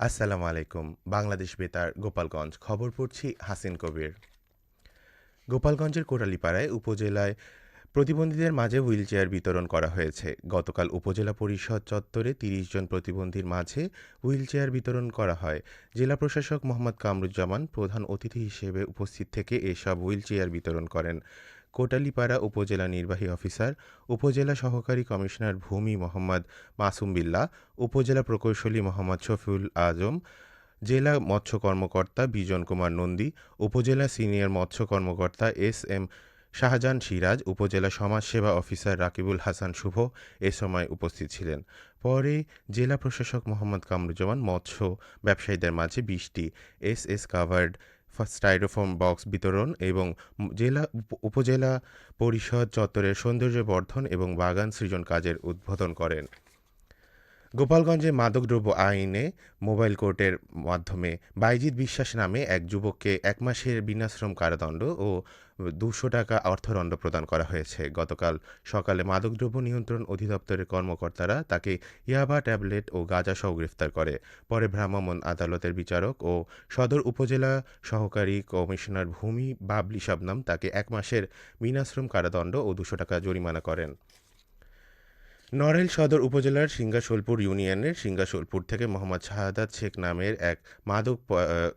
আসসালামু আলাইকুম, বাংলাদেশ বেতার, গোপালগঞ্জ। খবর পড়ছি হাসিন কবির। গোপালগঞ্জের কোটালীপাড়ায় উপজেলায় প্রতিবন্ধীদের মাঝে হুইলচেয়ার বিতরণ করা হয়েছে। গতকাল উপজেলা পরিষদ চত্বরে তিরিশ জন প্রতিবন্ধীর মাঝে হুইলচেয়ার বিতরণ করা হয়। জেলা প্রশাসক মোহাম্মদ কামরুজ্জামান প্রধান অতিথি হিসেবে উপস্থিত থেকে এসব হুইলচেয়ার বিতরণ করেন। কোটালীপাড়া উপজেলা নির্বাহী অফিসার, উপজেলা সহকারী কমিশনার ভূমি মোহাম্মদ মাসুম বিল্লাহ, উপজেলা প্রকৌশলী মোহাম্মদ শফিউল আজম, জেলা মৎস্য কর্মকর্তা বিজন কুমার নন্দী, উপজেলা সিনিয়র মৎস্য কর্মকর্তা এস এম শাহজাহান সিরাজ, উপজেলা সমাজসেবা অফিসার রাকিবুল হাসান শুভ এ সময় উপস্থিত ছিলেন। পরে জেলা প্রশাসক মোহাম্মদ কামরুজ্জামান মৎস্য ব্যবসায়ীদের মাঝে বিশটি S S covered styrofoam box বিতরণ এবং জেলা উপ- উপজেলা পরিষদ চত্বরের সৌন্দর্য বর্ধন এবং বাগান সৃজন কাজের উদ্বোধন করেন। গোপালগঞ্জে মাদকদ্রব্য আইনে মোবাইল কোর্টের মাধ্যমে বাইজিৎ বিশ্বাস নামে এক যুবককে এক মাসের বিনাশ্রম কারাদণ্ড ও দুশো টাকা অর্থদণ্ড প্রদান করা হয়েছে। গতকাল সকালে মাদকদ্রব্য নিয়ন্ত্রণ অধিদপ্তরের কর্মকর্তারা তাকে ইয়াবা ট্যাবলেট ও গাঁজাসহ গ্রেফতার করে। পরে ভ্রাম্যমাণ আদালতের বিচারক ও সদর উপজেলা সহকারী কমিশনার ভূমি বাবলি শাবনাম তাকে এক মাসের বিনাশ্রম কারাদণ্ড ও দুশো টাকা জরিমানা করেন। নড়াইল সদর উপজেলার সিঙ্গাসোলপুর ইউনিয়নের সিঙ্গাসোলপুর থেকে মোহাম্মদ শাহাদাত শেখ নামের এক মাদক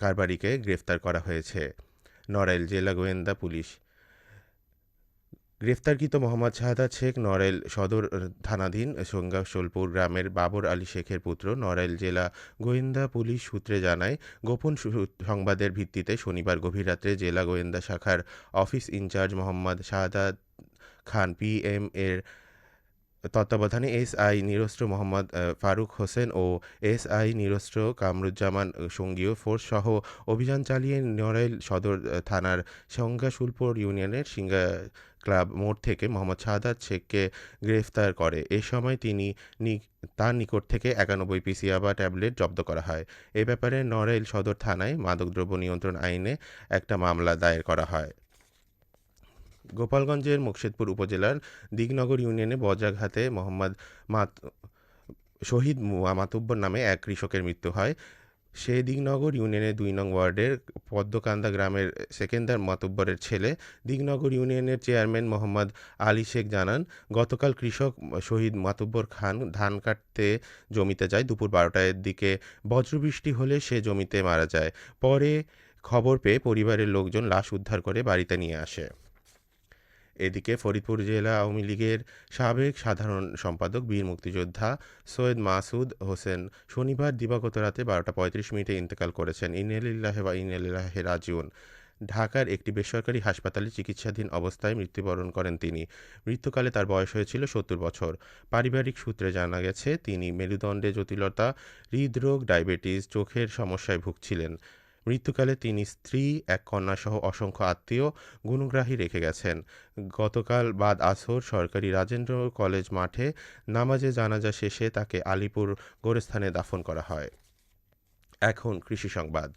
কারবারিকে গ্রেফতার করা হয়েছে। নড়াইল জেলা গোয়েন্দা পুলিশ। গ্রেফতারকৃত মোহাম্মদ শাহাদাত শেখ নড়াইল সদর থানাধীন সিঙ্গাসোলপুর গ্রামের বাবর আলী শেখের পুত্র নড়াইল জেলা গোয়েন্দা পুলিশ সূত্রে জানায়, গোপন সংবাদের ভিত্তিতে শনিবার গভীর রাত্রে জেলা গোয়েন্দা শাখার office incharge Mohammad Shahadat Khan PM এর তত্ত্বাবধানে এসআই নিরস্ত্র মোহাম্মদ ফারুক হোসেন ও এসআই নিরস্ত্র কামরুজ্জামান সঙ্গীয় ফোর্স সহ অভিযান চালিয়ে নড়াইল সদর থানার সংজ্ঞাশুলপুর ইউনিয়নের সিঙ্গা ক্লাব মোড় থেকে মোহাম্মদ শাহাদাত শেখকে গ্রেফতার করে। এ সময় তিনি তার নিকট থেকে একানব্বই পিসি ইয়াবা ট্যাবলেট জব্দ করা হয়। এ ব্যাপারে নড়াইল সদর থানায় মাদকদ্রব্য নিয়ন্ত্রণ আইনে একটা মামলা দায়ের করা হয়। গোপালগঞ্জের মুকশেদপুর উপজেলার দিগনগর ইউনিয়নে বজ্রাঘাতে মোহাম্মদ মাত, শহীদ মাতুব্বর নামে এক কৃষকের মৃত্যু হয়। সে দিগনগর ইউনিয়নের দুই নং ওয়ার্ডের পদ্মকান্দা গ্রামের সেকেন্দার মাতুব্বরের ছেলে। দিগনগর ইউনিয়নের চেয়ারম্যান মোহাম্মদ আলী শেখ জানান, গতকাল কৃষক শহীদ মাতুব্বর খান ধান কাটতে জমিতে যায়। দুপুর বারোটার দিকে বজ্রবৃষ্টি হলে সে জমিতে মারা যায়। পরে খবর পেয়ে পরিবারের লোকজন লাশ উদ্ধার করে বাড়িতে নিয়ে আসে। এদিকে ফরিদপুর জেলা আওয়ামী লীগের সাবেক সাধারণ সম্পাদক, বীর মুক্তিযোদ্ধা সৈয়দ মাসুদ হোসেন শনিবার দিবাগত রাতে বারোটা পঁয়ত্রিশ মিনিটে ইন্তেকাল করেছেন। ইনেলিল্লাহে বা ইনেলিল্লাহে রাজিউন। ঢাকার একটি বেসরকারি হাসপাতালে চিকিৎসাধীন অবস্থায় মৃত্যুবরণ করেন তিনি। মৃত্যুকালে তার বয়স হয়েছিল সত্তর বছর। পারিবারিক সূত্রে জানা গেছে, তিনি মেরুদণ্ডে জটিলতা, হৃদরোগ, ডায়াবেটিস, চোখের সমস্যায় ভুগছিলেন। মৃত্যুকালে তিনি স্ত্রী, এক কন্যাসহ অসংখ্য আত্মীয় গুণগ্রাহী রেখে গেছেন। গতকাল বাদ আসর সরকারি রাজেন্দ্র কলেজ মাঠে নামাজে জানাজা শেষে তাকে আলিপুর গোরস্থানে দাফন করা হয়। এখন কৃষি সংবাদ।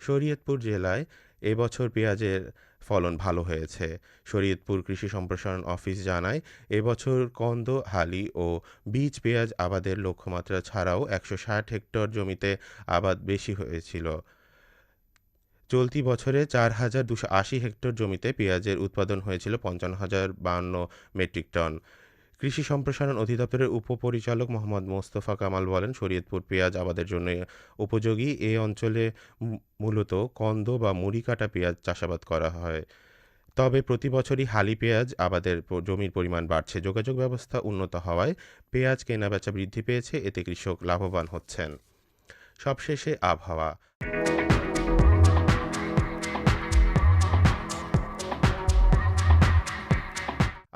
শরীয়তপুর জেলায় এবছর পেঁয়াজের ফলন ভালো হয়েছে। শরীয়তপুর কৃষি সম্প্রসারণ অফিস জানায় এবছর কন্দ, হালি ও বীজ পেঁয়াজ আবাদের লক্ষ্যমাত্রা ছাড়াও একশো ষাট হেক্টর জমিতে আবাদ বেশি হয়েছিল। চলতি বছরে চার হাজার দুশো আশি হেক্টর জমিতে পেঁয়াজের উৎপাদন হয়েছিল পঞ্চান্ন হাজার বান্ন মেট্রিক টন। কৃষি সম্প্রসারণ অধিদপ্তরের উপপরিচালক মোহাম্মদ মোস্তফা কামাল বলেন, শরীয়তপুর পেঁয়াজ আবাদের জন্য উপযোগী। এ অঞ্চলে মূলত কন্দ বা মুড়ি কাটা পেঁয়াজ চাষাবাদ করা হয়। তবে প্রতি বছরই হালি পেঁয়াজ আবাদের জমির পরিমাণ বাড়ছে। যোগাযোগ ব্যবস্থা উন্নত হওয়ায় পেঁয়াজ কেনাবেচা বৃদ্ধি পেয়েছে। এতে কৃষক লাভবান হচ্ছেন। সবশেষে আবহাওয়া।